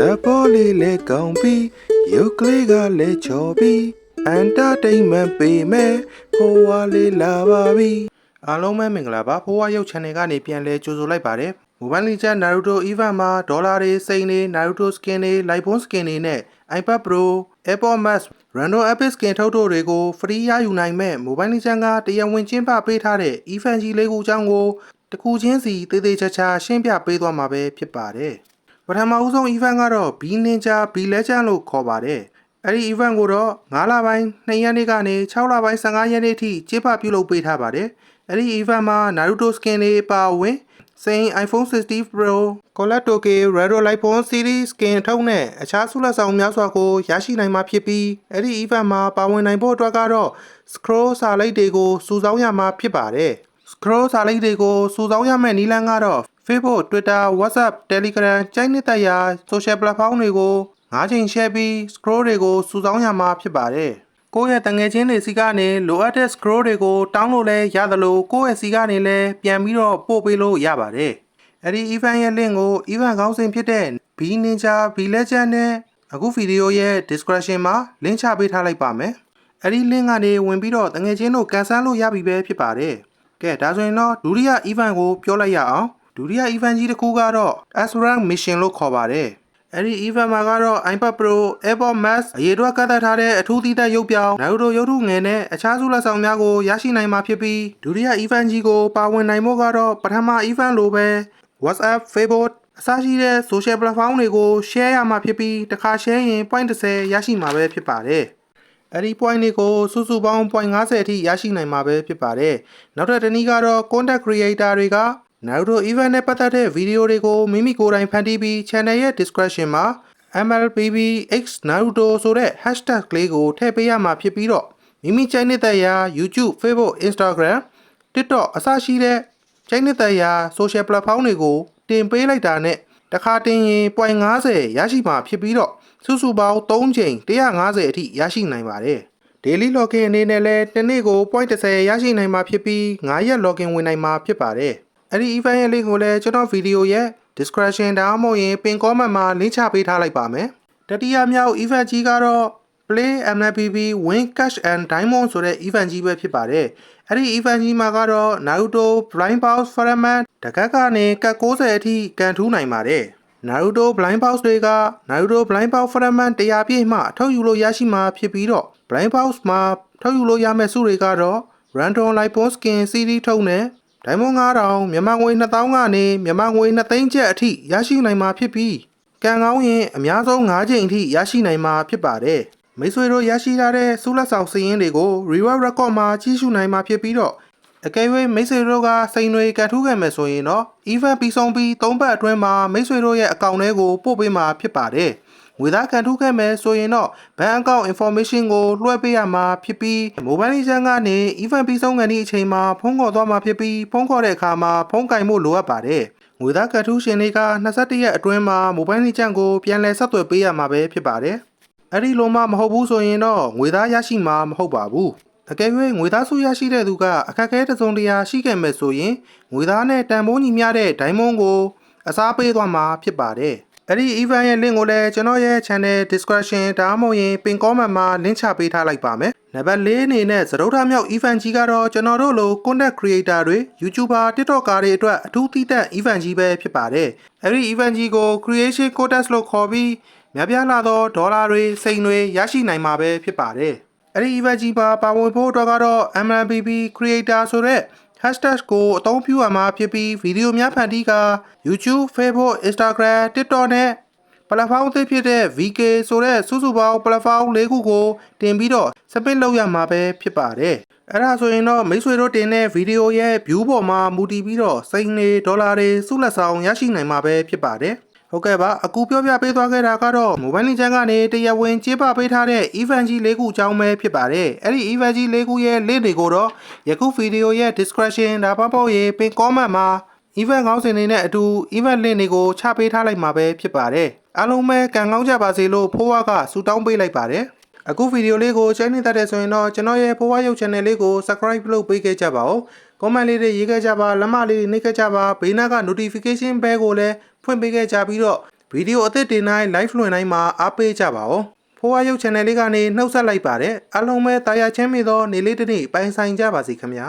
သဘောလေးလည်းကောင်းပြီးရုပ်ကလေးကလည်းချော်ပြီးအန်တာတိန်မန်ပေးမယ်ဖိုးဝါလေးလာပါပြီအားလုံးပဲမင်္ဂလာပါဖိုးဝါရုပ် channel ကနေပြန်လဲကြိုဆိုလိုက်ပါတယ်မိုဘိုင်းလီချန် Naruto event မှာဒေါ်လာတွေစိန်တွေ Naruto skin တွေ Lightbone skin တွေနဲ့ iPad Pro AirPods Max Random Epic skin ထုတ်ထုတ်တွေကို free ရယူနိုင်မဲ့မိုဘိုင်းလီချန်ကတရားဝင်ကျင်းပပေးထားတဲ့ event ကြီးလေးခုအကြောင်းကိုတစ်ခုချင်းစီသေးသေးချာချာရှင်းပြပေးသွားမှာပဲဖြစ်ပါတယ် ပထမဦးဆုံး event ကတော့ B Ninja B Legend လို့ခေါ်ပါတယ်။အဲ့ဒီ event ကိုတော့9လပိုင်း2ရက်နေ့ကနေ6လပိုင်း15ရက်နေ့ထိကျင်းပပြုလုပ်ပေးထားပါတယ်။အဲ့ဒီ event မှာ Naruto skin တွေပါဝင်စိန် iPhone 60 Pro, Colatoke Raro Lightphone Series skin ထုတ်နဲ့အခြားဆုလက်ဆောင်များစွာကိုရရှိနိုင်မှာဖြစ်ပြီးအဲ့ဒီ event မှာပါဝင်နိုင်ဖို့အတွက်ကတော့ scroll စာလိပ်တွေကိုစုဆောင်းရမှာဖြစ်ပါတယ်။ scroll စာလိပ်တွေကိုစုဆောင်းရမယ့်နည်းလမ်းကတော့ Facebook, Twitter, WhatsApp, Telegram ကြိုက်နှစ်သက်ရာ social platform တွေကို၅ချိန် share ပြီး scroll တွေကိုစုဆောင်းရမှာဖြစ်ပါတယ်။ကိုယ့်ရဲ့တငယ်ချင်းတွေစီကနေလိုအပ်တဲ့ scroll တွေကို download လဲရသလိုကိုယ့်ရဲ့စီကနေလည်းပြန်ပြီးတော့ပို့ပေးလို့ရပါတယ်။အဲဒီ event ရဲ့ link ကို event ခေါင်းစဉ်ဖြစ်တဲ့ B Ninja B Legend နဲ့အခုဗီဒီယိုရဲ့ description မှာ link ချပေးထားလိုက်ပါမယ်။အဲဒီ link ကနေဝင်ပြီးတော့တငယ်ချင်းတို့ကန်ဆယ်လို့ရပြီပဲဖြစ်ပါတယ်။ကဲဒါဆိုရင်တော့ဒုတိယ event ကိုပြောလိုက်ရအောင် ဒုတိယ event ကြီးတစ်ခုကတော့ Asrank Mission လို့ခေါ်ပါတယ်အဲ့ဒီ event မှာကတော့ iPad Pro, AirPods Max အရေးအတွက်ကတ်သက်ထားတဲ့အထူးသီးသန့်ရုပ်ပြောင်း Naruto ရုပ်ထုငယ်နဲ့အခြားစုလက်ဆောင်များကိုရရှိနိုင်မှာဖြစ်ပြီးဒုတိယ event ကြီးကိုပါဝင်နိုင်ဖို့ကတော့ပထမ event လိုပဲ WhatsApp, Facebook အစရှိတဲ့ social platform တွေကို share ရမှာဖြစ်ပြီးတစ်ခါ share ရင် point 30ရရှိမှာပဲဖြစ်ပါတယ်အဲ့ဒီ point တွေကိုစုစုပေါင်း point 50အထိရရှိနိုင်မှာပဲဖြစ်ပါတယ်။နောက်ထပ်တစ်နည်းကတော့ content creator တွေက Naruto event နဲ့ပတ်သက်တဲ့ဗီဒီယိုတွေကိုမိမိကိုယ်တိုင်ဖန်တီးပြီး channel ရဲ့ description မှာ MLBBX Naruto ဆိုတဲ့ hashtag ကလေးကိုထည့်ပေးရမှာဖြစ်ပြီးတော့မိမိကြိုက်နေတဲ့ရာ YouTube, Facebook, Instagram, TikTok အစရှိတဲ့ကြိုက်နေတဲ့ရာ social platform တွေကိုတင်ပေးလိုက်တာနဲ့တစ်ခါတင်ရင် point 50ရရှိမှာဖြစ်ပြီးတော့စုစုပေါင်း3ချိန်150အထိရရှိနိုင်ပါတယ်။ daily login အနေနဲ့လည်းတစ်နေ့ကို point 30ရရှိနိုင်မှာဖြစ်ပြီး9ရက် login ဝင်နိုင်မှာဖြစ်ပါတယ်။ အဲ့ဒီ event ရဲ့ link ကိုလည်းကျွန်တော်ဗီဒီယိုရဲ့ description ဒါမှမဟုတ်ရင်ပင် comment မှာ link ချပေးထားလိုက်ပါမယ်။တတိယမြောက် event ကြီးကတော့ Play MLBB Win Cash and Diamond ဆိုတဲ့ event ကြီးပဲဖြစ်ပါတယ်။အဲ့ဒီ event ကြီးမှာကတော့ Naruto Blind Box Fragment တကက်ကနေကတ်60အထိကန်ထူးနိုင်ပါတယ်။ Naruto Blind Box တွေက Naruto Blind Box Fragment 100ပြည့်မှထုတ်ယူလို့ရရှိမှာဖြစ်ပြီးတော့ Blind Box မှာထုတ်ယူလို့ရမယ့်စုတွေကတော့ Random Lightbone Skin Series ထု တ်နဲ့ Diamond 9000မြန်မာငွေ2000ကနေမြန်မာငွေ2သိန်းကျပ်အထိရရှိနိုင်မှာဖြစ်ပြီးကံကောင်းရင်အများဆုံး5ချိန်အထိရရှိနိုင်မှာဖြစ်ပါတယ်။မိတ်ဆွေတို့ရရှိထားတဲ့စုလက်ဆောင်စည်ရင်းတွေကို Reward Record မှာကြီးစုနိုင်မှာဖြစ်ပြီးတော့အကယ်၍မိတ်ဆွေတို့ကစိန်တွေကတ်ထူးခဲ့မယ်ဆိုရင်တော့ event ပြီးဆုံးပြီး3ပတ်အတွင်းမှာမိတ်ဆွေတို့ရဲ့အကောင့်ထဲကိုပို့ပေးမှာဖြစ်ပါတယ်။ ငွေသားကန်ထူးခဲ့မယ်ဆိုရင်တော့ဘဏ်အကောင့် information ကိုလွှဲပေးရမှာဖြစ်ပြီး mobile legend ကနေ event ပြီးဆုံးကန်ဒီအချိန်မှာဖုန်းခေါ်သွားမှာဖြစ်ပြီးဖုန်းခေါ်တဲ့အခါမှာဖုန်းကင်ဖို့လိုအပ်ပါတယ်။ငွေသားကန်ထူးရှင်တွေက21ရက်အတွင်းမှာ mobile legend ကိုပြန်လည်ဆက်သွယ်ပေးရမှာပဲဖြစ်ပါတယ်။အဲ့ဒီလိုမှမဟုတ်ဘူးဆိုရင်တော့ငွေသားရရှိမှာမဟုတ်ပါဘူး။အကယ်၍ငွေသားစုရရှိတဲ့သူကအခက်အခဲတစ်စုံတစ်ရာရှိခဲ့မယ်ဆိုရင်ငွေသားနဲ့တန်ဖိုးညီမျှတဲ့ဒိုင်းမွန်ကိုအစားပေးသွားမှာဖြစ်ပါတယ်။ အဲ့ဒီ event ရဲ့ link ကိုလည်းကျွန်တော်ရဲ့ channel description ဒါမှမဟုတ်ရင်ပင် comment မှာ link ချပေးထားလိုက်ပါမယ်။နံပါတ်၄အနေနဲ့သရုပ်ထားမြောက် event ကြီးကတော့ကျွန်တော်တို့လို content creator တွေ YouTuber TikToker တွေအတွက်အထူးသီးသန့် event ကြီးပဲဖြစ်ပါတယ်။အဲ့ဒီ event ကြီးကို creation contest လို့ခေါ်ပြီးများပြားလာသောဒေါ်လာတွေစိန်တွေရရှိနိုင်မှာပဲဖြစ်ပါတယ်။အဲ့ဒီ event ကြီးပါပါဝင်ဖို့အတွက်ကတော့ MLBB creator ဆိုတဲ့ hashtag ကိုအသုံးပြုရမှာဖြစ်ပြီးဗီဒီယိုများဖန်တီးက YouTube, Facebook, Instagram, TikTok နဲ့ platform အသစ်ဖြစ်တဲ့ VK ဆိုတဲ့စုစုပေါင်း platform ၄ခုကိုတင်ပြီးတော့ submit လုပ်ရမှာပဲဖြစ်ပါတယ်။အဲ့ဒါဆိုရင်တော့မိတ်ဆွေတို့တင်တဲ့ဗီဒီယိုရဲ့ view ပေါ်မှာမူတည်ပြီးတော့စိန်တွေဒေါ်လာတွေစုလက်ဆောင်ရရှိနိုင်မှာပဲဖြစ်ပါတယ်။ ဟုတ်ကဲ့ပါအခုပြောပြပေးသွားခဲ့တာကတော့ mobile legend ကနေတရားဝင်ကြေးပပေးထားတဲ့ event ကြီး၄ခုအကြောင်းပဲဖြစ်ပါတယ်အဲ့ဒီ event ကြီး၄ခုရဲ့ link တွေကိုတော့ယခုဗီဒီယိုရဲ့ description ဒါမှမဟုတ်ရင်ပင် comment မှာ event ခေါင်းစဉ်တွေနဲ့အတူ event link တွေကိုချပေးထားလိုက်မှာပဲဖြစ်ပါတယ်အားလုံးပဲကံကောင်းကြပါစေလို့ဖိုးဝါကဆုတောင်းပေးလိုက်ပါတယ်အခုဗီဒီယိုလေးကိုချိန်နေတတ်တဲ့ဆိုရင်တော့ကျွန်တော်ရဲ့ဖိုးဝါရုပ် channel လေးကို subscribe လုပ်ပေးခဲ့ကြပါဦး comment လေးတွေရေးခဲ့ကြပါလက်မလေးတွေနှိပ်ခဲ့ကြပါဘေးနားက notification bell ကိုလည်း ဖွင့်ပေးခဲ့ကြပြီးတော့ဗီဒီယိုအသစ်တင်တိုင်း live လွှင့်တိုင်းမှာအားပေးကြပါဦးဖိုးဝါရုပ် channel လေးကနေနှုတ်ဆက်လိုက်ပါတယ်အားလုံးပဲတာယာချမ်းမြေသော နေလေးတစ်နေ့ပိုင်ဆိုင်ကြပါစီခင်ဗျာ